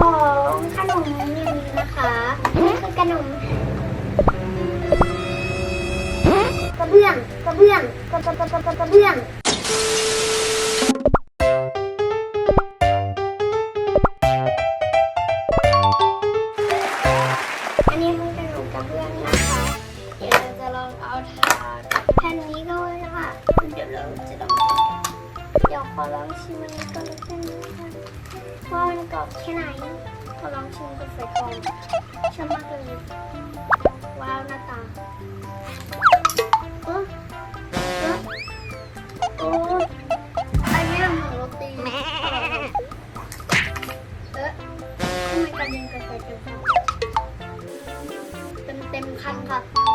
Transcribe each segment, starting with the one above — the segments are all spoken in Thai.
ของขนมนี้นะคะนี่คือขนมกระเบื้องกระเบื้องกระกระกระกระกระเบื้องอันนี้คือขนมกระเบื้องนะคะ เดี๋ยวเราจะลองเอาทาแผ่นนี้ก็ได้ค่ะเดี๋ยวเราจะลองเดี๋ยวขอลองชิมอันนี้ก่อนแล้วกันนะคะ กรอบแค่ไหนขอลองชิมกับไฟก่อนชอบมากเลยว้าวหน้าตาเออเออโอ้อันนี้เหมือนโรตีเออทำไมกระเด็นกระเด็นกระเด็นเต็มเต็มคันค่ะ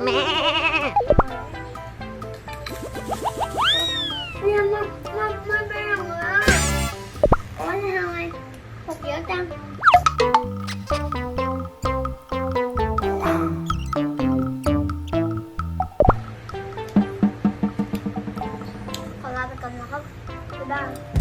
mẹ. Nhưng mà mà mà bé nữa có hai một giữa trăm. Hãy subscribe cho kênh không bỏ lỡ